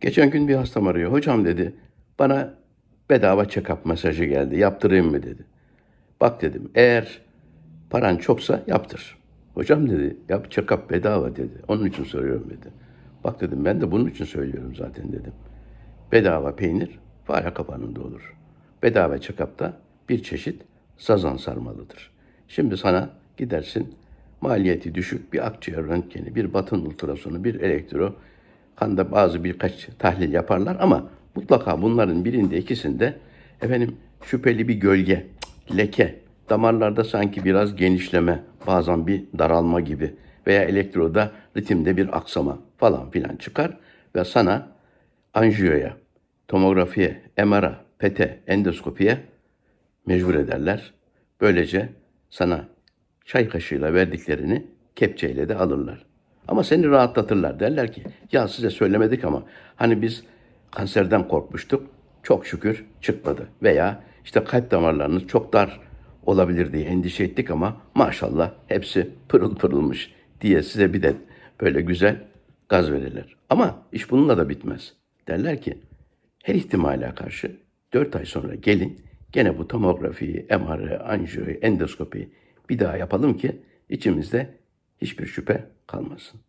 Geçen gün bir hastam arıyor. Hocam dedi bana bedava check-up mesajı geldi. Yaptırayım mı dedi. Bak dedim eğer paran çoksa yaptır. Hocam dedi yap check-up bedava dedi. Onun için soruyorum dedi. Bak dedim ben de bunun için söylüyorum zaten dedim. Bedava peynir fare kapanında olur. Bedava check-up'ta bir çeşit sazan sarmalıdır. Şimdi sana gidersin maliyeti düşük bir akciğer röntgeni, bir batın ultrasonu, bir elektro, kanda bazı birkaç tahlil yaparlar ama mutlaka bunların birinde ikisinde efendim şüpheli bir gölge, leke, damarlarda sanki biraz genişleme, bazen bir daralma gibi veya elektroda ritimde bir aksama falan filan çıkar ve sana anjiyoya, tomografiye, MR'a, PET'e, endoskopiye mecbur ederler. Böylece sana çay kaşığıyla verdiklerini kepçeyle de alırlar. Ama seni rahatlatırlar. Derler ki ya size söylemedik ama hani biz kanserden korkmuştuk. Çok şükür çıkmadı. Veya işte kalp damarlarınız çok dar olabilir diye endişe ettik ama maşallah hepsi pırıl pırılmış diye size bir de böyle güzel gaz verirler. Ama iş bununla da bitmez. Derler ki her ihtimale karşı 4 ay sonra gelin gene bu tomografiyi, MR'ı, anjiyoyu, endoskopiyi bir daha yapalım ki içimizde hiçbir şüphe kalmasın.